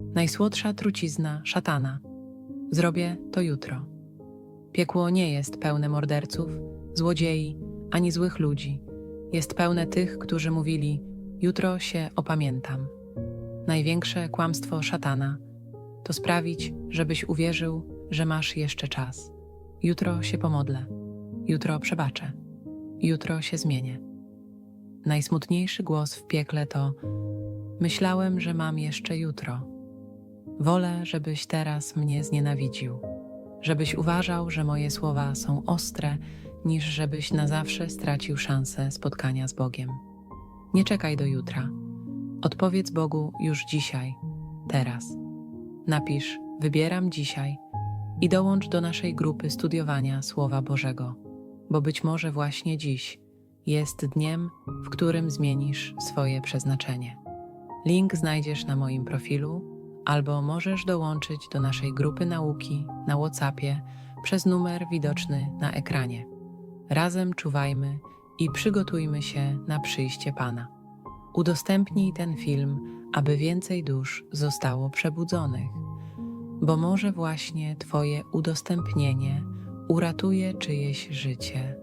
Najsłodsza trucizna szatana. Zrobię to jutro. Piekło nie jest pełne morderców, złodziei ani złych ludzi. Jest pełne tych, którzy mówili: Jutro się opamiętam. Największe kłamstwo szatana to sprawić, żebyś uwierzył, że masz jeszcze czas. Jutro się pomodlę, jutro przebaczę, jutro się zmienię. Najsmutniejszy głos w piekle to: Myślałem, że mam jeszcze jutro. Wolę, żebyś teraz mnie znienawidził, żebyś uważał, że moje słowa są ostre, niż żebyś na zawsze stracił szansę spotkania z Bogiem. Nie czekaj do jutra. Odpowiedz Bogu już dzisiaj, teraz. Napisz: Wybieram dzisiaj i dołącz do naszej grupy studiowania Słowa Bożego, bo być może właśnie dziś jest dniem, w którym zmienisz swoje przeznaczenie. Link znajdziesz na moim profilu, albo możesz dołączyć do naszej grupy nauki na WhatsAppie przez numer widoczny na ekranie. Razem czuwajmy i przygotujmy się na przyjście Pana. Udostępnij ten film, aby więcej dusz zostało przebudzonych, bo może właśnie Twoje udostępnienie uratuje czyjeś życie.